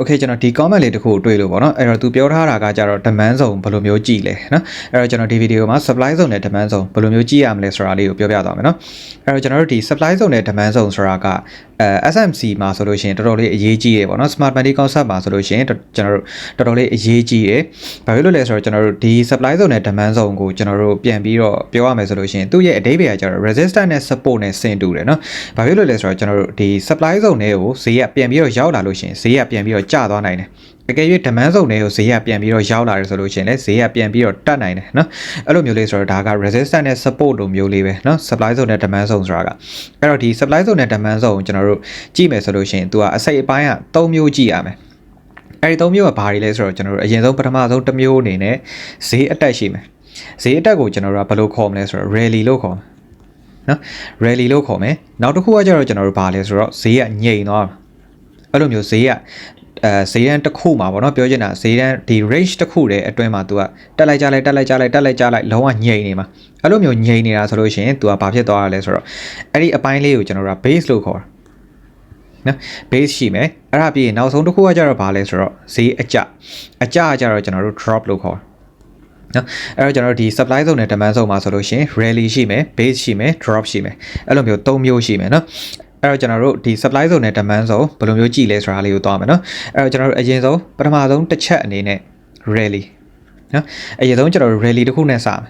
okay ကျွန်တော်ဒီ comment လေးတစ်ခုကိုတွေ့လို့ပေါ့နော်အဲ့တော့သူပြောထားတာကကြတော့ demand zone ဘယ်လိုမျိုးကြည့်လဲနော်အဲ့တော့ကျွန်တော်ဒီ video မှာ supply zone နဲ့ demand zone ဘယ်လိုမျိုးကြည့်ရမလဲဆိုတာလေးကိုပြောပြသွားမယ်နော်အဲ့တော့ကျွန်တော်တို့ဒီ supply zone နဲ့ demand zone ဆိုတာကအဲ SMC မှာဆိုလို့ရှိရင်တော်တော်လေးအရေးကြီးရပေါ့နော် smart money concept မှာဆိုလို့ရှိရင်ကျွန်တော်တို့တော်တော်လေးအရေးကြီးရဘာဖြစ်လို့လဲဆိုတော့ကျွန်တော်တို့ဒီ supply zone နဲ့ demand zone ကိုကျွန်တော်တို့ပြန်ပြီးတော့ပြောရမယ်ဆိုလို့ရှိရင်သူ့ရဲ့အဓိပ္ပာယ်ကကျတော့ resistance နဲ့ support နဲ့ဆင်တူတယ်နော်ဘာဖြစ်လို့လဲဆိုတော့ကျွန်တော်တို့ဒီ supply zone တွေကိုဈေးကပြန်ပြီးတော့ရောက်လာလို့ရှိရင်ဈေးကပြန်ပြီးတော့ကျသွားနိုင်တယ် အကယ်၍ demand zone တွေကိုဈေးကပြန်ပြီးတော့ရောက်လာတယ်ဆိုလို့ရှိရင်လည်းဈေးကပြန်ပြီးတော့တက်နိုင်တယ်နော်အဲ့လိုမျိုးလေးဆိုတော့ဒါက resistance နဲ့ support လိုမျိုးလေးပဲနော် supply zone နဲ့ demand zone ဆိုတာကအဲ့တော့ဒီ supply zone နဲ့ demand zone ကိုကျွန်တော်တို့ကြည့်မယ်ဆိုလို့ရှိရင် तू ကအစိတ်အပိုင်းက၃မျိုးကြည့်ရမယ်အဲ့ဒီ၃မျိုးကဘာတွေလဲဆိုတော့ကျွန်တော်တို့အရင်ဆုံးပထမဆုံးတစ်မျိုးအနေနဲ့ဈေးအတက်ရှိမယ်ဈေးအတက်ကိုကျွန်တော်တို့ကဘယ်လိုခေါ်မလဲဆိုတော့ rally လို့ခေါ်မယ်နော် rally လို့ခေါ်မယ်နောက်တစ်ခုကကျတော့ကျွန်တော်တို့ဘာလဲဆိုတော့ဈေးကငြိမ်သွားမှာအဲ့လိုမျိုးဈေးက အဲဈေးတန်းတစ်ခုမှာပေါ့နော်ပြောချင်တာဈေးတန်းဒီ range တစ်ခုတည်းအတွင်းမှာ तू ကတက်လိုက်ကြလိုက်တက်လိုက်ကြလိုက်တက်လိုက်ကြလိုက်လုံးဝငြိမ်နေမှာအဲ့လိုမျိုးငြိမ်နေတာဆိုလို့ရှိရင် तू ကဘာဖြစ်သွားရလဲဆိုတော့အဲ့ဒီအပိုင်းလေးကိုကျွန်တော်တို့က base လို့ခေါ်တာနော် base ရှိမယ်အဲ့ဒါပြီးရင်နောက်ဆုံးတစ်ခုကကျတော့ဘာလဲဆိုတော့ဈေးအကျအကျကကျတော့ကျွန်တော်တို့ drop လို့ခေါ်တာနော်အဲ့တော့ကျွန်တော်တို့ဒီ supply zone နဲ့ demand zone မှာဆိုလို့ရှိရင် rally ရှိမယ် base ရှိမယ် drop ရှိမယ်အဲ့လိုမျိုး၃မျိုးရှိမယ်နော် အဲ့တော့ကျွန်တော်တို့ဒီ supply zone နဲ့ demand zone ဘယ်လိုမျိုးကြည့်လဲဆိုတာလေးကိုသွားမယ်နော်အဲ့တော့ကျွန်တော်တို့အရင်ဆုံးပထမဆုံးတစ်ချက်အနေနဲ့ rally နော်အရင်ဆုံးကျွန်တော်တို့ rally တစ်ခုနဲ့စမယ်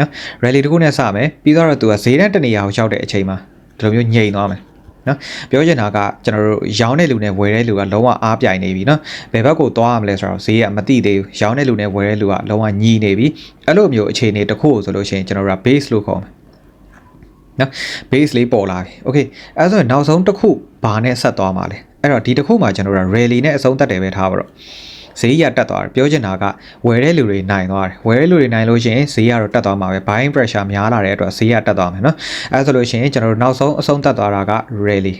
နော် rally တစ်ခုနဲ့စမယ်ပြီးတော့သူကဈေးတန်းတနေရာကိုရောက်တဲ့အချိန်မှာဒီလိုမျိုးညိန်သွားမယ်နော်ပြောချင်တာကကျွန်တော်တို့ရောင်းတဲ့လူနဲ့ဝယ်တဲ့လူကလုံးဝအားပြိုင်နေပြီနော်ဘယ်ဘက်ကိုသွားရမလဲဆိုတော့ဈေးကမသိသေးဘူးရောင်းတဲ့လူနဲ့ဝယ်တဲ့လူကလုံးဝညီနေပြီအဲ့လိုမျိုးအခြေအနေတစ်ခုကိုဆိုလို့ရှိရင်ကျွန်တော်တို့က base လို့ခေါ်မယ် နော် base လေးပေါ်လာပြီ okay အဲဆိုရင်နောက်ဆုံးတစ်ခုဘာနဲ့ဆက်သွားမှာလဲအဲ့တော့ဒီတစ်ခုမှာကျွန်တော်တို့က rally နဲ့အဆုံးသတ်တယ်ပဲထားပါတော့ဈေးရတက်သွားတယ်ပြောချင်တာကဝယ်တဲ့လူတွေနိုင်သွားတယ်ဝယ်တဲ့လူတွေနိုင်လို့ရှိရင်ဈေးကတော့တက်သွားမှာပဲ buying pressure များလာတဲ့အတွက်ဈေးရတက်သွားမယ်နော်အဲဆိုလို့ရှိရင်ကျွန်တော်တို့နောက်ဆုံးအဆုံးသတ်သွားတာက rally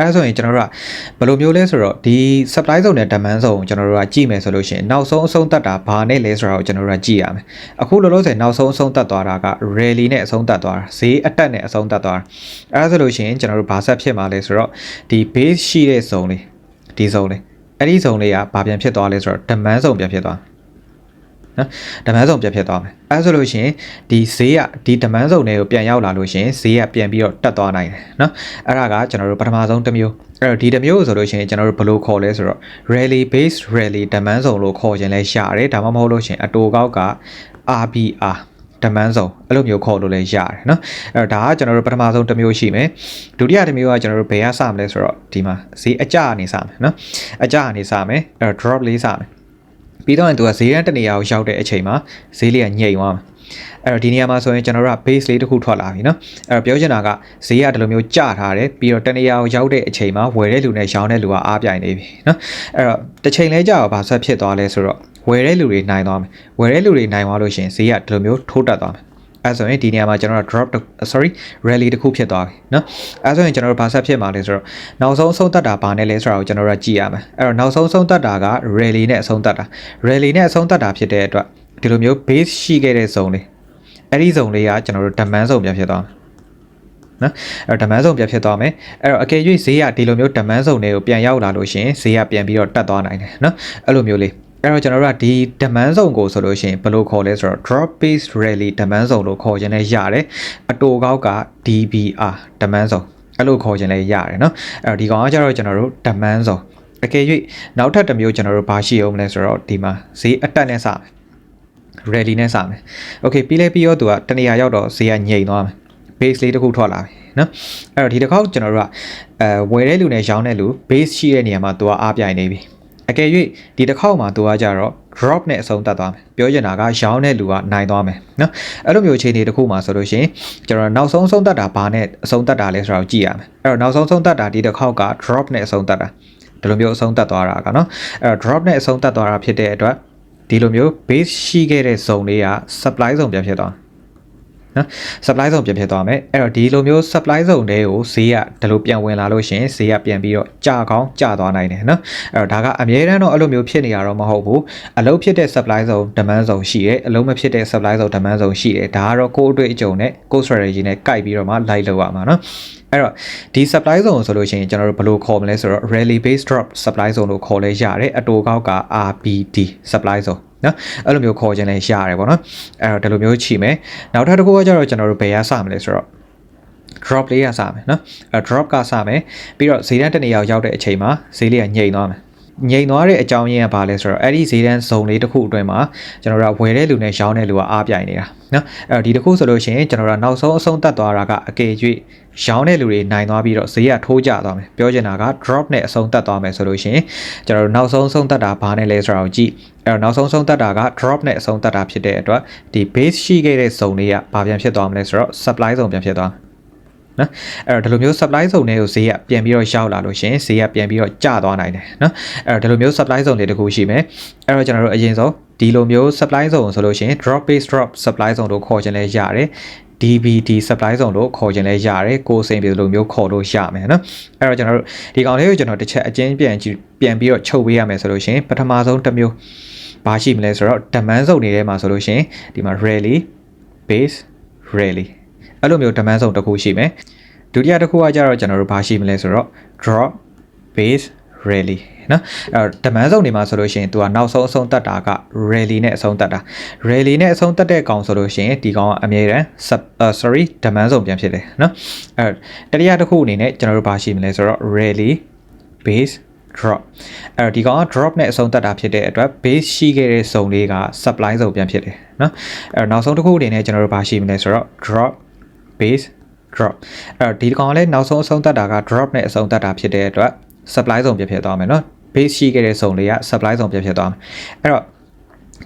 အဲဆိုရင်ကျွန်တော်တို့ကဘယ်လိုမျိုးလဲဆိုတော့ဒီ supply zone နဲ့ demand zone ကိုကျွန်တော်တို့ကကြည့်မယ်ဆိုလို့ရှိရင်နောက်ဆုံးအဆုံးသတ်တာဘာနဲ့လဲဆိုတာကိုကျွန်တော်တို့ကကြည့်ရမယ်အခုလောလောဆယ်နောက်ဆုံးအဆုံးသတ်သွားတာက rally နဲ့အဆုံးသတ်သွားတာဈေးအတက်နဲ့အဆုံးသတ်သွားတာအဲဆိုလို့ရှိရင်ကျွန်တော်တို့ဘာဆက်ဖြစ်မှာလဲဆိုတော့ဒီ base ရှိတဲ့ zone လေးဒီ zone လေးအဲ့ဒီ zone လေးကဘာပြန်ဖြစ်သွားလဲဆိုတော့ demand zone ပြန်ဖြစ်သွား နော်ဒမန်းဆောင်ပြတ်ဖြစ်သွားမယ်အဲဆိုလို့ရှိရင်ဒီဈေးကဒီဒမန်းဆောင်တွေကိုပြန်ရောက်လာလို့ရှိရင်ဈေးကပြန်ပြီးတော့တက်သွားနိုင်တယ်နော်အဲ့ဒါကကျွန်တော်တို့ပထမဆုံးတစ်မျိုးအဲ့တော့ဒီတစ်မျိုးဆိုလို့ရှိရင်ကျွန်တော်တို့ဘယ်လိုခေါ်လဲဆိုတော့ rally based rally ဒမန်းဆောင်လို့ခေါ်ခြင်းလဲရတယ်ဒါမှမဟုတ်လို့ရှိရင်အတူကောက်က RBR ဒမန်းဆောင်အဲ့လိုမျိုးခေါ်လို့လည်းရတယ်เนาะအဲ့တော့ဒါကကျွန်တော်တို့ပထမဆုံးတစ်မျိုးရှိမယ်ဒုတိယတစ်မျိုးကကျွန်တော်တို့ဘယ်ကစမလဲဆိုတော့ဒီမှာဈေးအကျအနေစမယ်เนาะအကျအနေစမယ်အဲ့တော့ drop လေးစမယ် ပြီးတော့သူကဈေးရန်တနေရာကိုရောက်တဲ့အချိန်မှာဈေးလေးကညိတ်သွားမှာအဲ့တော့ဒီနေရာမှာဆိုရင်ကျွန်တော်တို့က base လေးတစ်ခုထွက်လာပြီเนาะအဲ့တော့ပြောချင်တာကဈေးကဒီလိုမျိုးကျထားတယ်ပြီးတော့တနေရာကိုရောက်တဲ့အချိန်မှာဝယ်တဲ့လူနဲ့ရောင်းတဲ့လူကအားပြိုင်နေပြီเนาะအဲ့တော့တစ်ချိန်လဲကြာတော့ဘာဆက်ဖြစ်သွားလဲဆိုတော့ဝယ်တဲ့လူတွေနိုင်သွားမယ်ဝယ်တဲ့လူတွေနိုင်သွားလို့ရှိရင်ဈေးကဒီလိုမျိုးထိုးတက်သွားမယ် အဲဆိုရင်ဒီနေရာမှာကျွန်တော်တို့ drop sorry rally တစ်ခုဖြစ်သွားပြီเนาะအဲဆိုရင်ကျွန်တော်တို့ဘာဆက်ဖြစ်မှာလဲဆိုတော့နောက်ဆုံးအဆုံးသတ်တာဘာနဲ့လဲဆိုတော့ကျွန်တော်တို့ကြည့်ရမယ်အဲ့တော့နောက်ဆုံးအဆုံးသတ်တာက rally နဲ့အဆုံးသတ်တာ rally နဲ့အဆုံးသတ်တာဖြစ်တဲ့အတွက်ဒီလိုမျိုး base ရှိခဲ့တဲ့ zone လေးအဲ့ဒီ zone လေးကကျွန်တော်တို့ demand zone ပြန်ဖြစ်သွားမယ်နော်အဲ့တော့ demand zone ပြန်ဖြစ်သွားမယ်အဲ့တော့အကယ်၍ဈေးကဒီလိုမျိုး demand zone တွေကိုပြန်ရောက်လာလို့ရှိရင်ဈေးကပြန်ပြီးတော့တက်သွားနိုင်တယ်နော်အဲ့လိုမျိုးလေး အဲ့တော့ကျွန်တော်တို့ကဒီ demand zone ကိုဆိုလို့ရှိရင်ဘယ်လိုခေါ်လဲဆိုတော့ drop based rally demand zone လို့ခေါ်ခြင်းနဲ့ရတယ်အတူကောက်က DBR demand zone အဲ့လိုခေါ်ခြင်းလည်းရတယ်เนาะအဲ့တော့ဒီကောင်ကကျတော့ကျွန်တော်တို့ demand zone အကယ်၍နောက်ထပ်တစ်မျိုးကျွန်တော်တို့ဘာရှိအောင်လဲဆိုတော့ဒီမှာဈေးအတက်နဲ့စမယ် rally နဲ့စမယ် okay ပြီးလဲပြီးတော့သူကတနေရာရောက်တော့ဈေးကညိန်သွားမယ် base လေးတစ်ခုထွက်လာပြီနော်အဲ့တော့ဒီတစ်ခေါက်ကျွန်တော်တို့ကအဲဝယ်တဲ့လူနဲ့ရောင်းတဲ့လူ base ရှိတဲ့နေရာမှာသူကအားပြိုင်နေပြီ အကယ်၍ဒီတစ်ခေါက်မှာသူကကြတော့ drop နဲ့အဆုံးသတ်သွားမယ်ပြောချင်တာကရောင်းတဲ့လူကနိုင်သွားမယ်နော်အဲ့လိုမျိုးအခြေအနေတစ်ခုမှာဆိုလို့ရှိရင်ကျွန်တော်နောက်ဆုံးဆုံးသတ်တာဘာနဲ့အဆုံးသတ်တာလဲဆိုတော့ကြည့်ရမယ်အဲ့တော့နောက်ဆုံးဆုံးသတ်တာဒီတစ်ခေါက်က drop နဲ့အဆုံးသတ်တာဒီလိုမျိုးအဆုံးသတ်သွားတာကနော်အဲ့တော့ drop နဲ့အဆုံးသတ်သွားတာဖြစ်တဲ့အတွက်ဒီလိုမျိုး base ရှိခဲ့တဲ့ zone လေးက supply zone ပြန်ဖြစ်သွားန နော် supply zone ပြန်ဖြစ်သွားမယ်အဲ့တော့ဒီလိုမျိုး supply zone တွေကိုဈေးကဒီလိုပြန်ဝင်လာလို့ရှိရင်ဈေးကပြန်ပြီးတော့ကျကောင်းကျသွားနိုင်တယ်နော်အဲ့တော့ဒါကအများတန်းတော့အဲ့လိုမျိုးဖြစ်နေရတော့မဟုတ်ဘူးအလုံးဖြစ်တဲ့ supply zone demand zone ရှိတယ်အလုံးမဖြစ်တဲ့ supply zone demand zone ရှိတယ်ဒါကတော့ကိုယ့်အတွေ့အကြုံနဲ့ကိုယ့် strategy နဲ့ကိုက်ပြီးတော့မှ live လုပ်ရမှာနော်အဲ့တော့ဒီ supply zone ဆိုလို့ရှိရင်ကျွန်တော်တို့ဘယ်လိုခေါ်မလဲဆိုတော့ rally based drop supply zone လို့ခေါ်လဲရတယ်အတူကောက်က RBD supply zone နော်အဲ့လိုမျိုးခေါ်ခြင်းလည်းရတယ်ပေါ့နော်အဲ့တော့ဒီလိုမျိုးချီမယ်နောက်ထပ်တစ်ခုကကျတော့ကျွန်တော်တို့ဘယ်ရစမလဲဆိုတော့ drop လေးရစမယ်နော်အဲ drop ကစမယ်ပြီးတော့ဈေးတန်းတစ်နေရာရောက်တဲ့အချိန်မှာဈေးလေးကညိန်သွားမယ်ငိန်သွားတဲ့အကြောင်းရင်းကဘာလဲဆိုတော့အဲ့ဒီဈေးတန်းဇုံလေးတစ်ခုအတွင်းမှာကျွန်တော်တို့ဝယ်တဲ့လူနဲ့ရောင်းတဲ့လူကအားပြိုင်နေတာနော်အဲ့တော့ဒီတစ်ခုဆိုလို့ရှိရင်ကျွန်တော်တို့နောက်ဆုံးအဆုံးသတ်သွားတာကအကေ၍ ရောင်းတဲ့လူတွေနိုင်သွားပြီးတော့ဈေးကထိုးကျသွားမယ်ပြောချင်တာက drop နဲ့အဆုံးသတ်သွားမယ်ဆိုလို့ရှိရင်ကျွန်တော်တို့နောက်ဆုံးဆုံးသတ်တာဘာနဲ့လဲဆိုတော့ကြည့်အဲ့တော့နောက်ဆုံးဆုံးသတ်တာက drop နဲ့အဆုံးသတ်တာဖြစ်တဲ့အတွက်ဒီ base ရှိခဲ့တဲ့ဇုံလေးကဘာပြန်ဖြစ်သွားမလဲဆိုတော့ supply ဇုံပြန်ဖြစ်သွားနော်အဲ့တော့ဒီလိုမျိုး supply zone တွေကိုဈေးကပြန်ပြီးတော့ရောက်လာလို့ရှင်ဈေးကပြန်ပြီးတော့ကျသွားနိုင်တယ်နော်အဲ့တော့ဒီလိုမျိုး supply zone တွေတခုရှိမယ်အဲ့တော့ကျွန်တော်တို့အရင်ဆုံးဒီလိုမျိုး supply zone ဆိုလို့ရှိရင် drop base drop supply zone လို့ခေါ်ခြင်းလဲရတယ် DBD supply zone လို့ခေါ်ခြင်းလဲရတယ်ကိုယ်စိန်ပြည်လိုမျိုးခေါ်လို့ရမယ်နော်အဲ့တော့ကျွန်တော်တို့ဒီကောင်လေးကိုကျွန်တော်တစ်ချက်အကျဉ်းပြန်ကြည့်ပြန်ပြီးတော့ချုပ်ပေးရမယ်ဆိုလို့ရှိရင်ပထမဆုံးတစ်မျိုးဘာရှိမလဲဆိုတော့ demand zone တွေထဲမှာဆိုလို့ရှိရင်ဒီမှာ rally base rally အဲ့လိုမျိုး demand zone တစ်ခုရှိမယ်ဒုတိယတစ်ခုကကြတော့ကျွန်တော်တို့ဘာရှိမလဲဆိုတော့ drop base rally နော်အဲ့တော့ demand zone တွေမှာဆိုလို့ရှိရင်သူကနောက်ဆုံးအဆုံးတက်တာက rally နဲ့အဆုံးတက်တာ rally နဲ့အဆုံးတက်တဲ့ကောင်ဆိုလို့ရှိရင်ဒီကောင်ကအမြဲတမ်း sorry demand zone ပြန်ဖြစ်တယ်နော်အဲ့တတိယတစ်ခုအနေနဲ့ကျွန်တော်တို့ဘာရှိမလဲဆိုတော့ rally base drop အဲ့တော့ဒီကောင်က drop နဲ့အဆုံးသတ်တာဖြစ်တဲ့အတွက် base ရှိခဲ့တဲ့ zone လေးက supply zone ပြန်ဖြစ်တယ်เนาะအဲ့တော့နောက်ဆုံးတစ်ခုအနေနဲ့ကျွန်တော်တို့ဘာရှိမလဲဆိုတော့ drop base drop အဲ့တော့ဒီကောင်ကလည်းနောက်ဆုံးအဆုံးသတ်တာက drop နဲ့အဆုံးသတ်တာဖြစ်တဲ့အတွက် supply စုံပြည့်ပြည့်သွားမယ်နော် base ရှိခဲ့တဲ့စုံလေးက supply စုံပြည့်ပြည့်သွားမယ်အဲ့တော့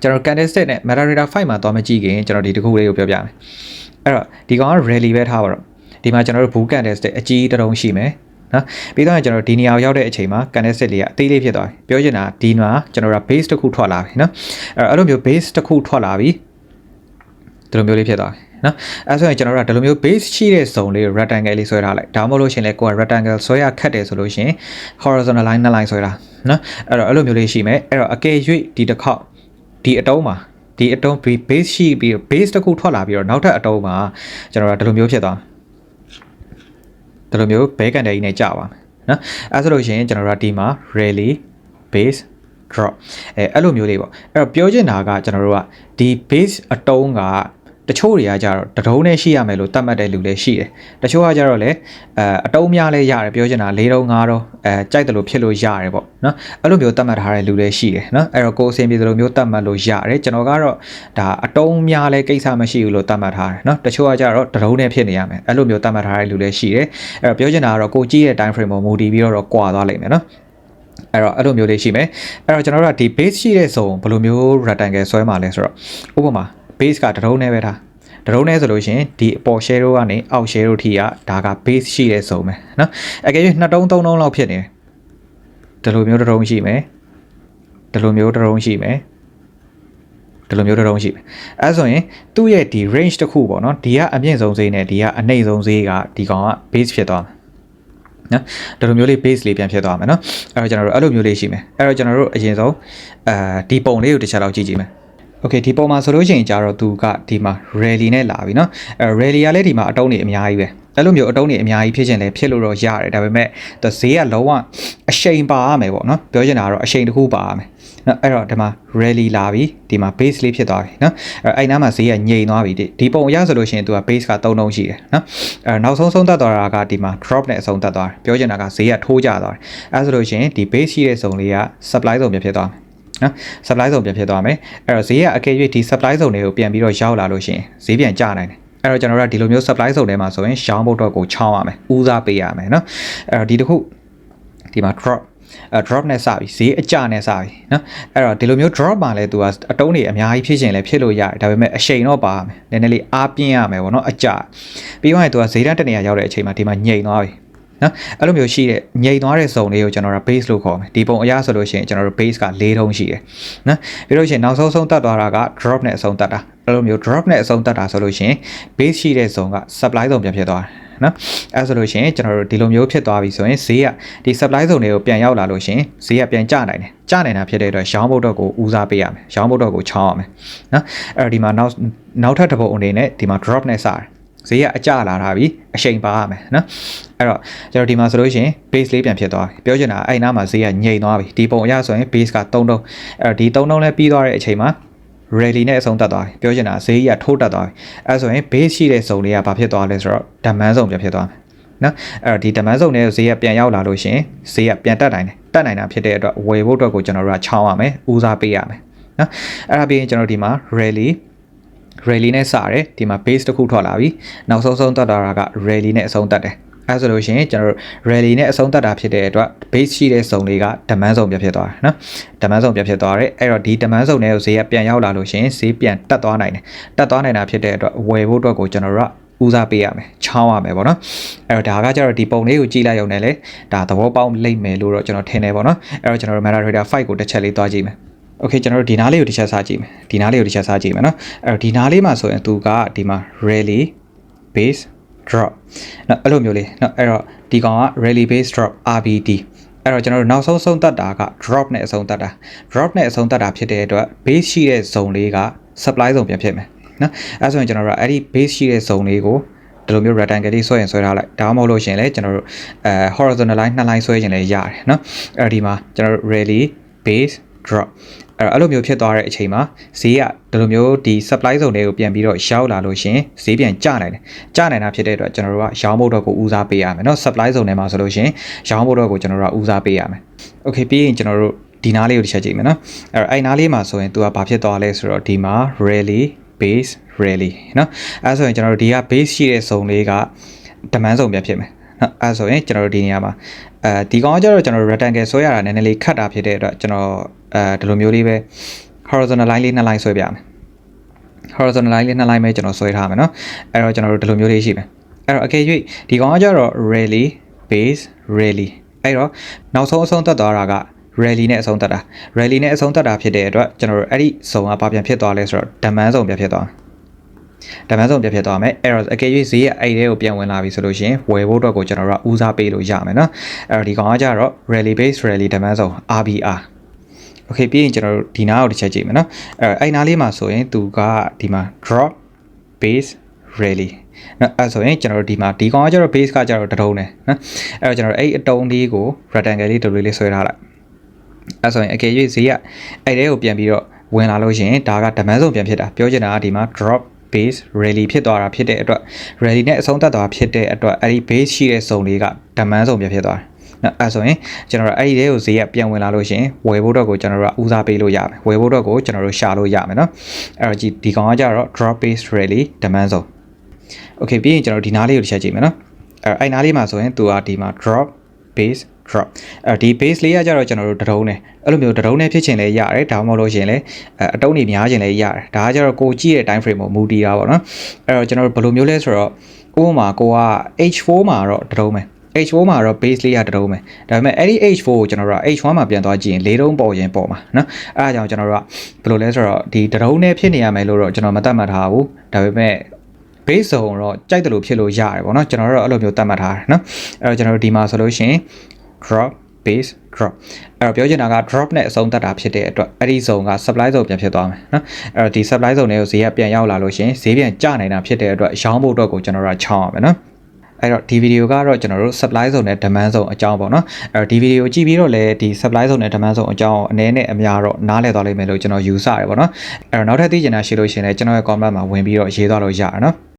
ကျွန်တော် candlestick နဲ့ metadata 5မှာသွားမကြည့်ခင်ကျွန်တော်ဒီတစ်ခုလေးကိုပြောပြမယ်အဲ့တော့ဒီကောင်က rally ပဲထားပါတော့ဒီမှာကျွန်တော်တို့ blue candlestick အကြီးတတုံးရှိမယ်နော်ပြီးတော့ကျွန်တော်ဒီနေရာကိုရောက်တဲ့အချိန်မှာ candlestick လေးကအသေးလေးဖြစ်သွားပြီပြောချင်တာဒီမှာကျွန်တော်က base တစ်ခုထွက်လာပြီနော်အဲ့တော့အဲ့လိုမျိုး base တစ်ခုထွက်လာပြီဒီလိုမျိုးလေးဖြစ်သွားပြီ နော်အဲဆိုရင်ကျွန်တော်တို့ကဒီလိုမျိုး base ရှိတဲ့ zone လေး rectangle လေးဆွဲထားလိုက်ဒါမှမဟုတ်လို့ရှင်လေကိုက rectangle ဆွဲရခက်တယ်ဆိုလို့ရှင် horizontal line နှစ် line ဆွဲတာနော်အဲ့တော့အဲ့လိုမျိုးလေးရှိမယ်အဲ့တော့အကယ်၍ဒီတစ်ခေါက်ဒီအတုံးမှာဒီအတုံး base ရှိပြီး base တစ်ခုထွက်လာပြီးတော့နောက်ထပ်အတုံးမှာကျွန်တော်တို့ကဒီလိုမျိုးဖြစ်သွားဒီလိုမျိုးဘဲကန်တယ်ကြီးနဲ့ကြာပါမယ်နော်အဲဆိုလို့ရှိရင်ကျွန်တော်တို့ကဒီမှာ rally base drop အဲအဲ့လိုမျိုးလေးပေါ့အဲ့တော့ပြောချင်တာကကျွန်တော်တို့ကဒီ base အတုံးက တချို့တွေကကြတော့တတုံးနဲ့ရှိရမယ်လို့သတ်မှတ်တဲ့လူလည်းရှိတယ်တချို့ကကြတော့လည်းအဲအတုံးများလည်းရတယ်ပြောချင်တာ၄တုံး၅တုံးအဲကြိုက်တယ်လို့ဖြစ်လို့ရတယ်ပေါ့နော်အဲ့လိုမျိုးသတ်မှတ်ထားတဲ့လူလည်းရှိတယ်နော်အဲ့တော့ကိုယ်အဆင်ပြေတယ်လို့မျိုးသတ်မှတ်လို့ရတယ်ကျွန်တော်ကတော့ဒါအတုံးများလည်းကိစ္စမရှိဘူးလို့သတ်မှတ်ထားတယ်နော်တချို့ကကြတော့တတုံးနဲ့ဖြစ်နေရမယ်အဲ့လိုမျိုးသတ်မှတ်ထားတဲ့လူလည်းရှိတယ်အဲ့တော့ပြောချင်တာကတော့ကိုကြည့်ရဲ့ time frame ပေါ်မူတည်ပြီးတော့ကွာသွားလိမ့်မယ်နော်အဲ့တော့အဲ့လိုမျိုးလေးရှိမယ်အဲ့တော့ကျွန်တော်တို့ကဒီ base ရှိတဲ့ဇုံဘယ်လိုမျိုး rectangle ဆွဲမှာလဲဆိုတော့ဥပမာ base ကတတုံးနဲ့ပဲထားတရုံးနဲ့ဆိုလို့ရှင်ဒီအပေါ် share တို့ကနေအောက် share တို့ထိကဒါက base ရှိတဲ့စုံပဲเนาะအကယ်၍နှစ်တုံးသုံးတုံးလောက်ဖြစ်နေတယ်ဒီလိုမျိုးတရုံးရှိမယ်ဒီလိုမျိုးတရုံးရှိမယ်ဒီလိုမျိုးတရုံးရှိမယ်အဲဆိုရင်သူ့ရဲ့ဒီ range တစ်ခုပေါ့เนาะဒီကအမြင့်ဆုံးဈေးနဲ့ဒီကအနှိမ့်ဆုံးဈေးကဒီကောင်က base ဖြစ်သွားမယ်နော်ဒီလိုမျိုးလေး base လေးပြန်ဖြစ်သွားမယ်နော်အဲ့တော့ကျွန်တော်တို့အဲ့လိုမျိုးလေးရှိမယ်အဲ့တော့ကျွန်တော်တို့အရင်ဆုံးအဲဒီပုံလေးကိုတစ်ချက်လောက်ကြည့်ကြည့်မယ် โอเคဒီပုံမှာဆိုလို့ရှိရင်ကြတော့သူကဒီမှာ rally နဲ့လာပြီเนาะအဲ rally ကလည်းဒီမှာအတုံးတွေအများကြီးပဲအဲ့လိုမျိုးအတုံးတွေအများကြီးဖြစ်ချင်လဲဖြစ်လို့တော့ရတယ်ဒါပေမဲ့သူဈေးကလုံးဝအရှိန်ပါရမယ်ပေါ့เนาะပြောချင်တာကတော့အရှိန်တစ်ခုပါရမယ်နော်အဲ့တော့ဒီမှာ rally လာပြီဒီမှာ base လေးဖြစ်သွားပြီเนาะအဲ့အဲ့နားမှာဈေးကငြိမ်သွားပြီဒီပုံအရဆိုလို့ရှိရင်သူက base က3လုံးရှိတယ်เนาะအဲ့နောက်ဆုံးဆုံးသက်သွားတာကဒီမှာ drop နဲ့အဆုံးသက်သွားတယ်ပြောချင်တာကဈေးကထိုးကျသွားတယ်အဲ့ဆိုလို့ရှိရင်ဒီ base ရှိတဲ့ဇုံလေးက supply ဇုံဖြစ်ဖြစ်သွားမယ် နော် supply zone ပြန်ဖြစ်သွားမယ်အဲ့တော့ဈေးကအကယ်၍ဒီ supply zone တွေကိုပြန်ပြီးတော့ရောက်လာလို့ရှိရင်ဈေးပြန်ကျနိုင်တယ်အဲ့တော့ကျွန်တော်တို့ကဒီလိုမျိုး supply zone ထဲမှာဆိုရင်ရှောင်းဖို့တော့ကိုချောင်းရမယ်ဦးစားပေးရမယ်เนาะအဲ့တော့ဒီတစ်ခုဒီမှာ drop အဲ drop နဲ့စပြီဈေးအကျနဲ့စပြီเนาะအဲ့တော့ဒီလိုမျိုး drop မှာလဲသူကအတုံးတွေအများကြီးဖြစ်ရှင်လဲဖြစ်လို့ရတယ်ဒါပေမဲ့အရှိန်တော့ပါမယ်နည်းနည်းလေးအားပြင်းရမယ်ဗောနော်အကျပြီးတော့သူကဈေးတန်းတနေရာရောက်တဲ့အချိန်မှာဒီမှာညိန်သွားပြီ နော်အဲ့လိုမျိုးရှိတဲ့ငြိမ်သွားတဲ့ zone လေးကိုကျွန်တော်တို့ base လို့ခေါ်မယ်ဒီပုံအရဆိုလို့ရှိရင်ကျွန်တော်တို့ base က၄ထုံးရှိတယ်နော်ပြီးလို့ရှိရင်နောက်ဆုံးဆုံးတက်သွားတာက drop နဲ့အဆုံးတက်တာအဲ့လိုမျိုး drop နဲ့အဆုံးတက်တာဆိုလို့ရှိရင် base ရှိတဲ့ zone က supply zone ပြန်ဖြစ်သွားတယ်နော်အဲဆိုလို့ရှိရင်ကျွန်တော်တို့ဒီလိုမျိုးဖြစ်သွားပြီဆိုရင်ဈေးကဒီ supply zone တွေကိုပြန်ရောက်လာလို့ရှိရင်ဈေးကပြန်ကျနိုင်တယ်ကျနိုင်တာဖြစ်တဲ့အတွက်ရောင်းဖို့တော့ကိုဦးစားပေးရမယ်ရောင်းဖို့တော့ကိုချောင်းရမယ်နော်အဲ့တော့ဒီမှာနောက်နောက်ထပ်တစ်ပုတ်အနေနဲ့ဒီမှာ drop နဲ့စတယ် ဈေးကအကျလာတာပြီအချိန်ပါရမယ်နော်အဲ့တော့ကျွန်တော်ဒီမှာဆိုလို့ရှိရင် base လေးပြန်ဖြစ်သွားပြီပြောချင်တာအဲ့နားမှာဈေးကငြိမ်သွားပြီဒီပုံအရဆိုရင် base က3တုံးအဲ့တော့ဒီ3တုံးလည်းပြီးသွားတဲ့အချိန်မှာ rally နဲ့အဆုံးတက်သွားပြီပြောချင်တာဈေးကြီးကထိုးတက်သွားပြီအဲဆိုရင် base ရှိတဲ့ဇုံလေးကဘာဖြစ်သွားလဲဆိုတော့ demand zone ပြန်ဖြစ်သွားမယ်နော်အဲ့တော့ဒီ demand zone နဲ့ဈေးကပြန်ရောက်လာလို့ရှင်ဈေးကပြန်တက်နိုင်တယ်တက်နိုင်တာဖြစ်တဲ့အတွက်ဝယ်ဖို့အတွက်ကိုကျွန်တော်တို့ကချောင်းရမယ်ဦးစားပေးရမယ်နော်အဲ့ဒါပြီးရင်ကျွန်တော်ဒီမှာ rally rally နဲ့စတယ်ဒီမှာ base တစ်ခုထွက်လာပြီနောက်ဆုံးဆုံးတက်တာက rally နဲ့အဆုံးတက်တယ်အဲဆိုလို့ရှိရင်ကျွန်တော်တို့ rally နဲ့အဆုံးသတ်တာဖြစ်တဲ့အတွက် base ရှိတဲ့ zone လေးက demand zone ပြန်ဖြစ်သွားတယ်နော် demand zone ပြန်ဖြစ်သွားတယ်အဲ့တော့ဒီ demand zone နဲ့ဈေးကပြန်ရောက်လာလို့ရှိရင်ဈေးပြန်တက်သွားနိုင်တယ်တက်သွားနိုင်တာဖြစ်တဲ့အတွက်ဝယ်ဖို့အတွက်ကိုကျွန်တော်တို့ကဦးစားပေးရမယ်ချောင်းရမယ်ပေါ့နော်အဲ့တော့ဒါကကျတော့ဒီပုံလေးကိုကြည့်လိုက်ရုံနဲ့လေဒါသဘောပေါက်လိမ့်မယ်လို့တော့ကျွန်တော်ထင်တယ်ပေါ့နော်အဲ့တော့ကျွန်တော်တို့ MetaTrader 5ကိုတစ်ချက်လေးသွားကြည့်မယ် โอเคကျွန်တော်တို့ဒီနားလေးကိုတစ်ချက်စားကြည့်မယ်ဒီနားလေးကိုတစ်ချက်စားကြည့်မယ်เนาะအဲ့တော့ဒီနားလေးမှာဆိုရင်သူကဒီမှာ rally base drop နော်အဲ့လိုမျိုးလေးနော်အဲ့တော့ဒီကောင်က rally base drop RBD အဲ့တော့ကျွန်တော်တို့နောက်ဆုံးဆုံးသက်တာက drop နဲ့အဆုံးသက်တာ drop နဲ့အဆုံးသက်တာဖြစ်တဲ့အတွက် base ရှိတဲ့ zone လေးက supply zone ပြန်ဖြစ်မယ်နော်အဲ့ဆိုရင်ကျွန်တော်တို့အဲ့ဒီ base ရှိတဲ့ zone လေးကိုဒီလိုမျိုး rectangle လေးဆွဲရင်ဆွဲထားလိုက်ဒါမှမဟုတ်လို့ရှင်လေကျွန်တော်တို့အဲ horizontal line နှစ် line ဆွဲရင်လည်းရတယ်နော်အဲ့ဒီမှာကျွန်တော်တို့ rally base drop အဲ့တော့အဲ့လိုမျိုးဖြစ်သွားတဲ့အချိန်မှာဈေးကဒီလိုမျိုးဒီ supply zone တွေကိုပြန်ပြီးတော့ရောက်လာလို့ရှင်ဈေးပြန်ကျနိုင်တယ်ကျနိုင်တာဖြစ်တဲ့အတွက်ကျွန်တော်တို့ကရောင်းဖို့တော့ကိုဦးစားပေးရမယ်เนาะ supply zone တွေမှာဆိုလို့ရှင်ရောင်းဖို့တော့ကိုကျွန်တော်တို့ကဦးစားပေးရမယ် okay ပြီးရင်ကျွန်တော်တို့ဒီနားလေးကိုတစ်ချက်ကြည့်မယ်เนาะအဲ့တော့အဲ့နားလေးမှာဆိုရင်သူကဘာဖြစ်သွားလဲဆိုတော့ဒီမှာ rally base rally เนาะအဲ့ဆိုရင်ကျွန်တော်တို့ဒီက base ရှိတဲ့ zone လေးက demand zone ပြန်ဖြစ်မယ် နော်အဲဆိုရင်ကျွန်တော်တို့ဒီနေရာမှာအဲဒီကောင်ကကျတော့ကျွန်တော်တို့ rectangle ဆွဲရတာနည်းနည်းလေးခတ်တာဖြစ်တဲ့အတွက်ကျွန်တော်အဲဒီလိုမျိုးလေးပဲ horizontal line လေးနှစ် line ဆွဲပြမယ် horizontal line လေးနှစ် line ပဲကျွန်တော်ဆွဲထားမယ်နော်အဲ့တော့ကျွန်တော်တို့ဒီလိုမျိုးလေးရှိမယ်အဲ့တော့အကယ်၍ဒီကောင်ကကျတော့ rally base rally အဲ့တော့နောက်ဆုံးအဆုံးသက်သွားတာက rally နဲ့အဆုံးသက်တာ rally နဲ့အဆုံးသက်တာဖြစ်တဲ့အတွက်ကျွန်တော်တို့အဲ့ဒီဇုံကဘာပြန်ဖြစ်သွားလဲဆိုတော့ demand ဇုံပြန်ဖြစ်သွားတယ် ဓမ္မဆုံးပြဖြစ်သွားမယ်အဲ့တော့အကယ်၍ဈေးကအဲ့ဒီကိုပြန်ဝင်လာပြီဆိုလို့ရှိရင်ဝယ်ဖို့အတွက်ကိုကျွန်တော်တို့ကဦးစားပေးလို့ရမယ်နော်အဲ့တော့ဒီကောင်ကကြတော့ rally base rally ဓမ္မဆုံး RBR okay ပြီးရင်ကျွန်တော်တို့ဒီနားကိုတစ်ချက်ကြည့်မယ်နော်အဲ့အဲ့နားလေးမှာဆိုရင်သူကဒီမှာ drop base rally နော်အဲ့ဆိုရင်ကျွန်တော်တို့ဒီမှာဒီကောင်ကကျတော့ base ကကျတော့တတုံးတယ်နော်အဲ့တော့ကျွန်တော်တို့အဲ့အတုံးလေးကို rectangle လေးဒလိုလေးဆွဲထားလိုက်အဲ့ဆိုရင်အကယ်၍ဈေးကအဲ့တဲကိုပြန်ပြီးတော့ဝင်လာလို့ရှိရင်ဒါက demand zone ပြန်ဖြစ်တာပြောချင်တာကဒီမှာ drop base rally ဖြစ်သွားတာဖြစ်တဲ့အတွက် rally နဲ့အဆုံးသတ်သွားဖြစ်တဲ့အတွက်အဲ့ဒီ base ရှိတဲ့ zone လေးက demand zone ပြန်ဖြစ်သွားတယ်နော်အဲဆိုရင်ကျွန်တော်တို့အဲ့ဒီတဲကိုဈေးကပြန်ဝင်လာလို့ရှင်ဝယ်ဖို့တော့ကိုကျွန်တော်တို့ကဦးစားပေးလို့ရမယ်ဝယ်ဖို့တော့ကိုကျွန်တော်တို့ရှာလို့ရမယ်နော်အဲ့တော့ဒီကောင်ကကြတော့ drop base rally demand zone okay ပြီးရင်ကျွန်တော်ဒီနားလေးကိုတစ်ချက်ကြည့်မယ်နော်အဲ့အဲ့နားလေးမှာဆိုရင်သူကဒီမှာ drop base drop အဲဒီ base လေးကကြတော့ကျွန်တော်တို့တတုံးနဲ့အဲ့လိုမျိုးတတုံးနဲ့ဖြစ်ချင်လဲရတယ်ဒါမှမဟုတ်လို့ရှင်လဲအတုံးတွေများချင်လဲရတယ်ဒါကကြတော့ကိုကြည့်တဲ့ time frame ကိုမူတည်တာပေါ့နော်အဲ့တော့ကျွန်တော်တို့ဘယ်လိုမျိုးလဲဆိုတော့ဥပမာကိုက H4 မှာတော့တတုံးမယ် H4 မှာတော့ base လေးရတတုံးမယ်ဒါပေမဲ့အဲ့ဒီ H4 ကိုကျွန်တော်တို့က H1 မှာပြန်သွားကြည့်ရင်လေးတုံးပေါ်ရင်ပေါ်မှာနော်အဲ့ဒါကြောင့်ကျွန်တော်တို့ကဘယ်လိုလဲဆိုတော့ဒီတတုံးနဲ့ဖြစ်နေရမယ်လို့တော့ကျွန်တော်မသတ်မှတ်ထားဘူးဒါပေမဲ့ base ဆုံးတော့ကြိုက်တယ်လို့ဖြစ်လို့ရတယ်ပေါ့နော်ကျွန်တော်တို့အဲ့လိုမျိုးသတ်မှတ်ထားတယ်နော်အဲ့တော့ကျွန်တော်တို့ဒီမှာဆိုလို့ရှိရင် drop base drop အဲ့တော့ပြောချင်တာက drop နဲ့အဆုံးသတ်တာဖြစ်တဲ့အတွက်အဲ့ဒီ zone က supply zone ပြန်ဖြစ်သွားမယ်နော်အဲ့တော့ဒီ supply zone တွေကိုဈေးကပြန်ရောက်လာလို့ရှင်ဈေးပြန်ကျနိုင်တာဖြစ်တဲ့အတွက်ရောင်းဖို့အတွက်ကိုကျွန်တော်တို့ချောင်းရမယ်နော်အဲ့တော့ဒီဗီဒီယိုကတော့ကျွန်တော်တို့ supply zone နဲ့ demand zone အကြောင်းပေါ့နော်အဲ့တော့ဒီဗီဒီယိုကြည့်ပြီးတော့လည်းဒီ supply zone နဲ့ demand zone အကြောင်းအနေနဲ့အများတော့နားလည်သွားလိမ့်မယ်လို့ကျွန်တော်ယူဆရပေါ့နော်အဲ့တော့နောက်ထပ်သိချင်တာရှိလို့ရှင်လည်းကျွန်တော်ရဲ့ comment မှာဝင်ပြီးတော့ရေးသွားလို့ရအောင်နော်